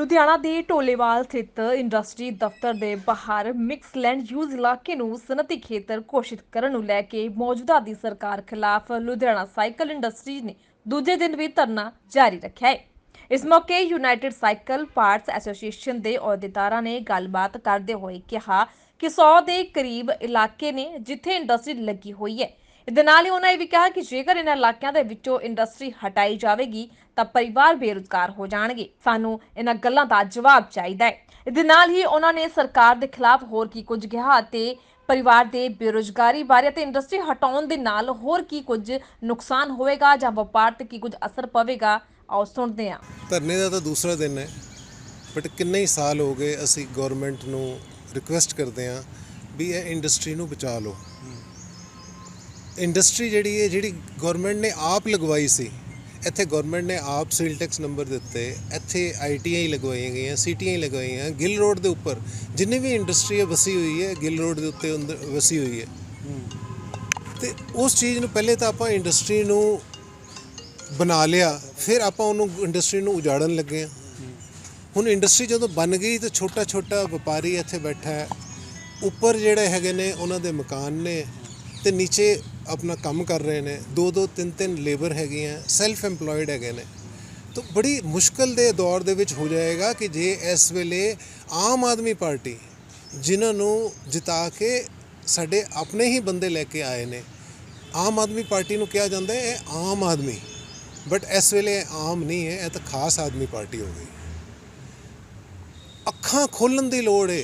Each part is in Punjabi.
ਲੁਧਿਆਣਾ ਦੇ ਢੋਲੇਵਾਲ ਸਥਿਤ ਇੰਡਸਟਰੀ ਦਫ਼ਤਰ ਦੇ ਬਾਹਰ ਮਿਕਸ ਲੈਂਡ ਯੂਜ਼ ਇਲਾਕੇ ਨੂੰ ਸਨਅਤੀ ਖੇਤਰ ਘੋਸ਼ਿਤ ਕਰਨ ਨੂੰ ਲੈ ਕੇ ਮੌਜੂਦਾ ਦੀ ਸਰਕਾਰ ਖਿਲਾਫ ਲੁਧਿਆਣਾ ਸਾਈਕਲ ਇੰਡਸਟਰੀ ਨੇ ਦੂਜੇ ਦਿਨ ਵੀ ਧਰਨਾ ਜਾਰੀ ਰੱਖਿਆ ਹੈ। ਇਸ ਮੌਕੇ ਯੂਨਾਈਟਿਡ ਸਾਈਕਲ ਪਾਰਟਸ ਐਸੋਸੀਏਸ਼ਨ ਦੇ ਅਹੁਦੇਦਾਰਾਂ ਨੇ ਗੱਲਬਾਤ ਕਰਦੇ ਹੋਏ ਕਿਹਾ ਕਿ 100 ਦੇ ਕਰੀਬ ਇਲਾਕੇ ਨੇ ਜਿੱਥੇ ਇੰਡਸਟਰੀ ਲੱਗੀ ਹੋਈ ਹੈ ਇਹਦੇ ਨਾਲ ਹੀ ਉਹਨਾਂ ਇਹ ਵੀ ਕਿਹਾ ਕਿ ਜੇਕਰ ਇਹਨਾਂ ਇਲਾਕਿਆਂ ਦੇ ਵਿੱਚੋਂ ਇੰਡਸਟਰੀ ਹਟਾਈ ਜਾਵੇਗੀ, ਤਾਂ ਪਰਿਵਾਰ ਬੇਰੁਜ਼ਗਾਰ ਹੋ ਜਾਣਗੇ। ਸਾਨੂੰ ਇਹਨਾਂ ਗੱਲਾਂ ਦਾ ਜਵਾਬ ਚਾਹੀਦਾ ਹੈ। ਇਹਦੇ ਨਾਲ ਹੀ ਉਹਨਾਂ ਨੇ ਸਰਕਾਰ ਦੇ ਖਿਲਾਫ ਹੋਰ ਕੀ ਕੁਝ ਕਿਹਾ ਅਤੇ ਪਰਿਵਾਰ ਦੇ ਬੇਰੁਜ਼ਗਾਰੀ ਬਾਰੇ ਤੇ ਇੰਡਸਟਰੀ ਹਟਾਉਣ ਦੇ ਨਾਲ ਹੋਰ ਕੀ ਕੁਝ ਨੁਕਸਾਨ ਹੋਵੇਗਾ ਜਾਂ ਵਪਾਰ ਤੇ ਕੀ ਕੁਝ ਅਸਰ ਪਵੇਗਾ, ਆਓ ਸੁਣਦੇ ਹਾਂ। ਧਰਨੇ ਦਾ ਤਾਂ ਦੂਸਰਾ ਦਿਨ ਹੈ ਬਟ ਕਿੰਨੇ ਹੀ ਸਾਲ ਹੋ ਗਏ ਅਸੀਂ ਗਵਰਨਮੈਂਟ ਨੂੰ ਰਿਕੁਐਸਟ ਕਰਦੇ ਹਾਂ ਵੀ ਇਹ ਇੰਡਸਟਰੀ ਨੂੰ ਬਚਾ ਲਓ। ਇੰਡਸਟਰੀ ਜਿਹੜੀ ਹੈ, ਜਿਹੜੀ ਗਵਰਨਮੈਂਟ ਨੇ ਆਪ ਲਗਵਾਈ ਸੀ, ਇੱਥੇ ਗਵਰਨਮੈਂਟ ਨੇ ਆਪ ਸੀਲ ਟੈਕਸ ਨੰਬਰ ਦਿੱਤੇ, ਇੱਥੇ ਆਈਟੀਆਈ ਲਗਵਾਈਆਂ ਗਈਆਂ ਸੀਟੀਆਈ ਲਗਵਾਈਆਂ, ਗਿੱਲ ਰੋਡ ਦੇ ਉੱਪਰ, ਜਿੰਨੀ ਵੀ ਇੰਡਸਟਰੀ ਹੈ, ਵਸੀ ਹੋਈ ਹੈ, ਗਿੱਲ ਰੋਡ ਦੇ ਉੱਤੇ ਅੰਦਰ ਵਸੀ ਹੋਈ ਹੈ। ਤੇ ਉਸ ਚੀਜ਼ ਨੂੰ ਪਹਿਲੇ ਤਾਂ ਆਪਾਂ ਇੰਡਸਟਰੀ ਨੂੰ ਬਣਾ ਲਿਆ, ਫਿਰ ਆਪਾਂ ਉਹਨੂੰ ਇੰਡਸਟਰੀ ਨੂੰ ਉਜਾੜਨ ਲੱਗੇ ਆ ਹੁਣ ਇੰਡਸਟਰੀ ਜਦੋਂ ਬਣ ਗਈ ਤਾਂ ਛੋਟਾ ਛੋਟਾ ਵਪਾਰੀ ਇੱਥੇ ਬੈਠਾ ਹੈ, ਉੱਪਰ ਜਿਹੜੇ ਹੈਗੇ ਨੇ, ਉਹਨਾਂ ਦੇ ਮਕਾਨ ਨੇ, ਤੇ ਨੀਚੇ ਆਪਣਾ ਕੰਮ ਕਰ ਰਹੇ ਨੇ, ਦੋ ਦੋ, ਤਿੰਨ ਤਿੰਨ ਲੇਬਰ ਹੈਗੀਆਂ ਸੈਲਫ EMPLOYED ਹੈਗੇ ਨੇ। ਤਾਂ ਬੜੀ ਮੁਸ਼ਕਲ ਦੇ ਦੌਰ ਦੇ ਵਿੱਚ ਹੋ ਜਾਏਗਾ ਕਿ ਜੇ ਇਸ ਵੇਲੇ ਆਮ ਆਦਮੀ ਪਾਰਟੀ ਜਿਨ੍ਹਾਂ ਨੂੰ ਜਿਤਾ ਕੇ ਸਾਡੇ ਆਪਣੇ ਹੀ ਬੰਦੇ ਲੈ ਕੇ ਆਏ ਨੇ, ਆਮ ਆਦਮੀ ਪਾਰਟੀ ਨੂੰ ਕਿਹਾ ਜਾਂਦਾ ਹੈ, ਇਹ ਆਮ ਆਦਮੀ। ਬਟ ਇਸ ਵੇਲੇ ਇਹ ਆਮ ਨਹੀਂ ਹੈ, ਇਹ ਤਾਂ ਖਾਸ ਆਦਮੀ ਪਾਰਟੀ ਹੋ ਗਈ। ਅੱਖਾਂ ਖੋਲਣ ਦੀ ਲੋੜ ਹੈ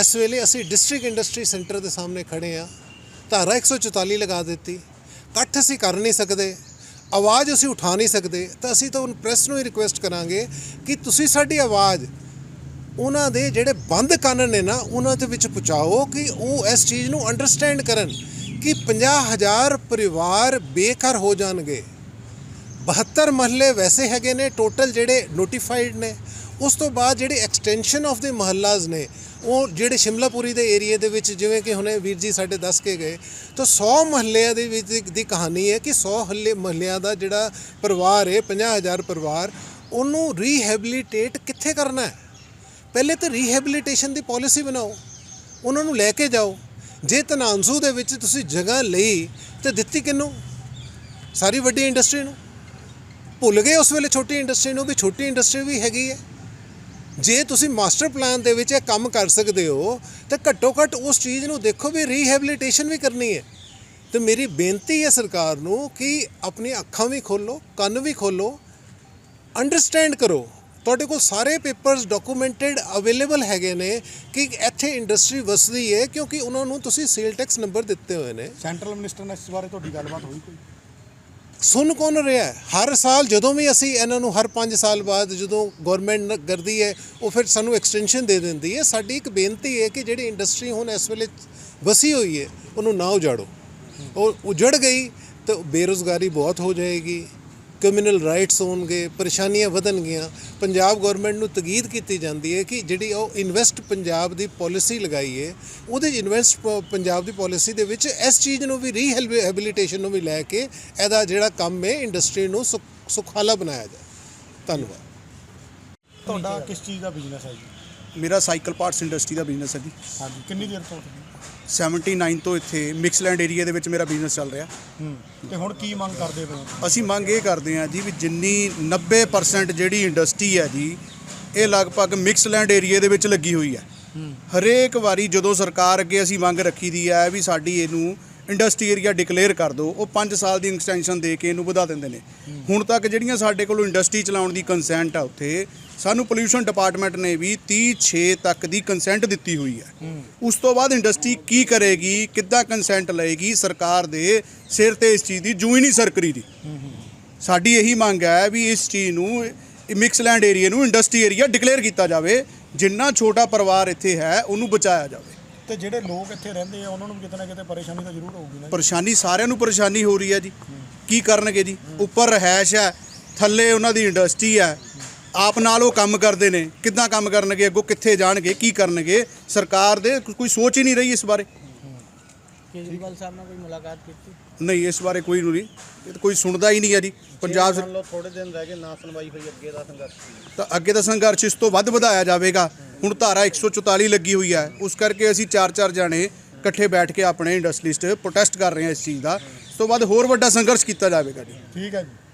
ਇਸ ਵੇਲੇ ਅਸੀਂ ਡਿਸਟ੍ਰਿਕਟ ਇੰਡਸਟਰੀ ਸੈਂਟਰ ਦੇ ਸਾਹਮਣੇ ਖੜੇ ਆ ਧਾਰਾ 144 ਲਗਾ ਦਿੱਤੀ। ਇਕੱਠ ਅਸੀਂ ਕਰ ਨਹੀਂ ਸਕਦੇ। ਆਵਾਜ਼ ਅਸੀਂ ਉਠਾ ਨਹੀਂ ਸਕਦੇ। ਤਾਂ ਅਸੀਂ ਤਾਂ ਹੁਣ ਪ੍ਰੈਸ ਨੂੰ ਹੀ ਰਿਕੁਐਸਟ ਕਰਾਂਗੇ ਕਿ ਤੁਸੀਂ ਸਾਡੀ ਆਵਾਜ਼ ਉਹਨਾਂ ਦੇ ਜਿਹੜੇ ਬੰਦ ਕੰਨ ਨੇ ਨਾ, ਉਹਨਾਂ ਦੇ ਵਿੱਚ ਪਹੁੰਚਾਓ ਕਿ ਉਹ ਇਸ ਚੀਜ਼ ਨੂੰ ਅੰਡਰਸਟੈਂਡ ਕਰਨ ਕਿ 50000 ਪਰਿਵਾਰ ਬੇਘਰ ਹੋ ਜਾਣਗੇ। 72 ਮਹੱਲੇ ਵੈਸੇ ਹੈਗੇ ਨੇ ਟੋਟਲ ਜਿਹੜੇ ਨੋਟੀਫਾਈਡ ਨੇ। ਉਸ ਤੋਂ ਬਾਅਦ ਜਿਹੜੇ ਐਕਸਟੈਂਸ਼ਨ ਆਫ ਦੇ ਮਹੱਲਾਜ਼ ਨੇ, ਉਹ ਜਿਹੜੇ ਸ਼ਿਮਲਾਪੁਰੀ ਦੇ ਏਰੀਆ ਦੇ ਵਿੱਚ ਜਿਵੇਂ ਕਿ ਹੁਣੇ ਵੀਰ ਜੀ ਸਾਡੇ ਦੱਸ ਕੇ ਗਏ, ਤਾਂ 100 ਮਹੱਲਿਆਂ ਦੇ ਵਿੱਚ ਦੀ- ਕਹਾਣੀ ਹੈ ਕਿ 100 ਹੱਲੇ ਮਹੱਲਿਆਂ ਦਾ ਜਿਹੜਾ ਪਰਿਵਾਰ ਹੈ 50000 ਪਰਿਵਾਰ, ਉਹਨੂੰ ਰੀਹੈਬਿਲਿਟੇਟ ਕਿੱਥੇ ਕਰਨਾ ਹੈ? ਪਹਿਲੇ ਤਾਂ ਰੀਹੈਬਿਲਿਟੇਸ਼ਨ ਦੀ ਪਾਲਿਸੀ ਬਣਾਓ, ਉਹਨਾਂ ਨੂੰ ਲੈ ਕੇ ਜਾਓ। ਜੇ ਤਨਾਂਸੂ ਦੇ ਵਿੱਚ ਤੁਸੀਂ ਜਗ੍ਹਾ ਲਈ, ਤੇ ਦਿੱਤੀ ਕਿਹਨੂੰ? ਸਾਰੀ ਵੱਡੀ ਇੰਡਸਟਰੀ ਨੂੰ। ਭੁੱਲ ਗਏ ਉਸ ਵੇਲੇ ਛੋਟੀ ਇੰਡਸਟਰੀ ਨੂੰ ਵੀ, ਛੋਟੀ ਇੰਡਸਟਰੀ ਵੀ ਹੈਗੀ ਹੈ। ਜੇ ਤੁਸੀਂ ਮਾਸਟਰ ਪਲਾਨ ਦੇ ਵਿੱਚ ਇਹ ਕੰਮ ਕਰ ਸਕਦੇ ਹੋ, ਤਾਂ ਘੱਟੋ ਘੱਟ ਉਸ ਚੀਜ਼ ਨੂੰ ਦੇਖੋ ਵੀ ਰੀਹੈਬਿਲਿਟੇਸ਼ਨ ਵੀ ਕਰਨੀ ਹੈ। ਤੇ ਮੇਰੀ ਬੇਨਤੀ ਹੈ ਸਰਕਾਰ ਨੂੰ ਕਿ ਆਪਣੀ ਅੱਖਾਂ ਵੀ ਖੋਲੋ, ਕੰਨ ਵੀ ਖੋਲੋ ਅੰਡਰਸਟੈਂਡ ਕਰੋ। ਤੁਹਾਡੇ ਕੋਲ ਸਾਰੇ ਪੇਪਰਸ ਡਾਕੂਮੈਂਟਡ ਅਵੇਲੇਬਲ ਹੈਗੇ ਨੇ ਕਿ ਇੱਥੇ ਇੰਡਸਟਰੀ ਵਸਦੀ ਹੈ ਕਿਉਂਕਿ ਉਹਨਾਂ ਨੂੰ ਤੁਸੀਂ ਸੇਲ ਟੈਕਸ ਨੰਬਰ ਦਿੱਤੇ ਹੋਏ ਨੇ। ਸੈਂਟਰਲ ਮਿਨਿਸਟਰ ਨਾਲ ਇਸ ਬਾਰੇ ਤੁਹਾਡੀ ਗੱਲਬਾਤ ਹੋਈ ਕੋਈ? ਸੁਣ ਕੌਣ ਰਿਹਾ ਹਰ ਸਾਲ ਜਦੋਂ ਵੀ ਅਸੀਂ ਇਹਨਾਂ ਨੂੰ, ਹਰ 5 ਸਾਲ ਬਾਅਦ ਜਦੋਂ ਗਵਰਨਮੈਂਟ ਕਰਦੀ ਹੈ, ਉਹ ਫਿਰ ਸਾਨੂੰ ਐਕਸਟੈਂਸ਼ਨ ਦੇ ਦਿੰਦੀ ਹੈ। ਸਾਡੀ ਇੱਕ ਬੇਨਤੀ ਹੈ ਕਿ ਜਿਹੜੀ ਇੰਡਸਟਰੀ ਹੁਣ ਇਸ ਵੇਲੇ ਵਸੀ ਹੋਈ ਹੈ, ਉਹਨੂੰ ਨਾ ਉਜਾੜੋ। ਉਹ ਉਜੜ ਗਈ ਤਾਂ ਬੇਰੁਜ਼ਗਾਰੀ ਬਹੁਤ ਹੋ ਜਾਏਗੀ। ਕਮਿਊਨਲ ਰਾਈਟਸ ਹੋਣਗੇ ਪਰੇਸ਼ਾਨੀਆਂ ਵਧਣਗੀਆਂ ਪੰਜਾਬ ਗਵਰਨਮੈਂਟ ਨੂੰ ਤਗੀਦ ਕੀਤੀ ਜਾਂਦੀ ਹੈ ਕਿ ਜਿਹੜੀ ਉਹ ਇਨਵੈਸਟ ਪੰਜਾਬ ਦੀ ਪਾਲਿਸੀ ਲਗਾਈ ਹੈ ਉਹਦੇ ਇਨਵੈਸਟ ਪੰਜਾਬ ਦੀ ਪਾਲਿਸੀ ਦੇ ਵਿੱਚ ਇਸ ਚੀਜ਼ ਨੂੰ ਵੀ ਰੀਹੈਬਿਲਿਟੇਸ਼ਨ ਨੂੰ ਵੀ ਲੈ ਕੇ ਇਹਦਾ ਜਿਹੜਾ ਕੰਮ ਹੈ ਇੰਡਸਟਰੀ ਨੂੰ ਸੁਖ- ਸੁਖਾਲਾ ਬਣਾਇਆ ਜਾਏ। ਧੰਨਵਾਦ। ਤੁਹਾਡਾ ਕਿਸ ਚੀਜ਼ ਦਾ ਬਿਜ਼ਨਸ ਹੈ ਜੀ? ਮੇਰਾ ਸਾਈਕਲ ਪਾਰਟਸ ਇੰਡਸਟਰੀ ਦਾ ਬਿਜ਼ਨਸ ਹੈ ਜੀ। ਹਾਂਜੀ ਕਿੰਨੀ ਦੇਰ ਤੋਂ 79 ਤੋਂ ਇੱਥੇ ਮਿਕਸਲੈਂਡ ਏਰੀਆ ਦੇ ਵਿੱਚ ਮੇਰਾ ਬਿਜ਼ਨਸ ਚੱਲ ਰਿਹਾ। ਤੇ ਹੁਣ ਕੀ ਮੰਗ ਕਰਦੇ ਹੋ? ਅਸੀਂ ਮੰਗ ਇਹ ਕਰਦੇ ਹਾਂ ਜੀ ਵੀ ਜਿੰਨੀ 90% ਜਿਹੜੀ ਇੰਡਸਟਰੀ ਹੈ ਜੀ ਇਹ ਲਗਭਗ ਮਿਕਸਲੈਂਡ ਏਰੀਆ ਦੇ ਵਿੱਚ ਲੱਗੀ ਹੋਈ ਹੈ। ਹਰੇਕ ਵਾਰੀ ਜਦੋਂ ਸਰਕਾਰ ਅੱਗੇ ਅਸੀਂ ਮੰਗ ਰੱਖੀ ਦੀ ਹੈ ਵੀ ਸਾਡੀ ਇਹਨੂੰ ਇੰਡਸਟਰੀ ਏਰੀਆ ਡਿਕਲੇਅਰ ਕਰ ਦਿਓ ਉਹ 5 ਸਾਲ ਦੀ ਐਕਸਟੈਂਸ਼ਨ ਦੇ ਕੇ ਇਹਨੂੰ ਵਧਾ ਦਿੰਦੇ ਨੇ। ਹੁਣ ਤੱਕ ਜਿਹੜੀਆਂ ਸਾਡੇ ਕੋਲੋਂ ਇੰਡਸਟਰੀ ਚਲਾਉਣ ਦੀ ਕੰਸੈਂਟ ਆ ਉੱਥੇ ਸਾਨੂੰ ਪੋਲਿਊਸ਼ਨ ਡਿਪਾਰਟਮੈਂਟ ਨੇ ਵੀ 30 6 ਤੱਕ ਦੀ ਕੰਸੈਂਟ ਦਿੱਤੀ ਹੋਈ ਹੈ। ਉਸ ਤੋਂ ਬਾਅਦ ਇੰਡਸਟਰੀ ਕੀ ਕਰੇਗੀ ਕਿੱਦਾਂ ਕੰਸੈਂਟ ਲਏਗੀ ਸਰਕਾਰ ਦੇ ਸਿਰ ਤੇ ਇਸ ਚੀਜ਼ ਦੀ ਜੂ ਹੀ ਨਹੀਂ ਸਰਕਰੀ ਦੀ। ਸਾਡੀ ਇਹੀ ਮੰਗ ਹੈ ਵੀ ਇਸ ਚੀਜ਼ ਨੂੰ ਮਿਕਸਲੈਂਡ ਏਰੀਆ ਨੂੰ ਇੰਡਸਟਰੀ ਏਰੀਆ ਡਿਕਲੇਅਰ ਕੀਤਾ ਜਾਵੇ ਜਿੰਨਾ ਛੋਟਾ ਪਰਿਵਾਰ ਇੱਥੇ ਹੈ ਉਹਨੂੰ ਬਚਾਇਆ ਜਾਵੇ। ਤੇ ਜਿਹੜੇ ਲੋਕ ਇੱਥੇ ਰਹਿੰਦੇ ਆ ਉਹਨਾਂ ਨੂੰ ਕਿਤੇ ਨਾ ਕਿਤੇ ਪਰੇਸ਼ਾਨੀ ਤਾਂ ਜ਼ਰੂਰ ਹੋਊਗੀ ਨਾ ਪਰੇਸ਼ਾਨੀ ਸਾਰਿਆਂ ਨੂੰ ਪਰੇਸ਼ਾਨੀ ਹੋ ਰਹੀ ਹੈ ਜੀ। ਕੀ ਕਰਨਗੇ ਜੀ? ਉੱਪਰ ਰਹਿائش ਹੈ ਥੱਲੇ ਉਹਨਾਂ ਦੀ ਇੰਡਸਟਰੀ ਹੈ। ਆਪ ਨਾਲ ਉਹ ਕੰਮ ਕਰਦੇ ਨੇ। ਕਿੱਦਾਂ ਕੰਮ ਕਰਨਗੇ ਅੱਗੋਂ ਕਿੱਥੇ ਜਾਣਗੇ ਕੀ ਕਰਨਗੇ? ਸਰਕਾਰ ਦੇ ਕੋਈ ਸੋਚ ਹੀ ਨਹੀਂ ਰਹੀ ਇਸ ਬਾਰੇ। ਕੇਜਰੀਵਾਲ ਸਾਹਿਬ ਨਾਲ ਕੋਈ ਮੁਲਾਕਾਤ ਕੀਤੀ? ਨਹੀਂ ਇਸ ਬਾਰੇ ਕੋਈ ਨਹੀਂ। ਇਹ ਤਾਂ ਕੋਈ ਸੁਣਦਾ ਹੀ ਨਹੀਂ ਹੈ ਜੀ। ਪੰਜਾਬ ਸਰ ਥੋੜੇ ਦਿਨ ਰਹਿ ਗਏ ਨਾ ਸੁਣਵਾਈ ਹੋਈ ਅੱਗੇ ਦਾ ਸੰਘਰਸ਼। ਤਾਂ ਅੱਗੇ ਦਾ ਸੰਘਰਸ਼ ਇਸ ਤੋਂ ਵੱਧ ਵਧਾਇਆ ਜਾਵੇਗਾ। ਹੁਣ ਧਾਰਾ 144 ਲੱਗੀ ਹੋਈ ਹੈ। ਉਸ ਕਰਕੇ ਅਸੀਂ ਚਾਰ ਚਾਰ ਜਾਣੇ ਇਕੱਠੇ ਬੈਠ ਕੇ ਆਪਣੇ ਇੰਡਸਟਰੀਸਟ ਪ੍ਰੋਟੈਸਟ ਕਰ ਰਹੇ ਹਾਂ ਇਸ ਚੀਜ਼ ਦਾ। ਉਸ ਤੋਂ ਬਾਅਦ ਹੋਰ ਵੱਡਾ ਸੰਘਰਸ਼ ਕੀਤਾ ਜਾਵੇਗਾ ਜੀ। ਠੀਕ ਹੈ ਜੀ।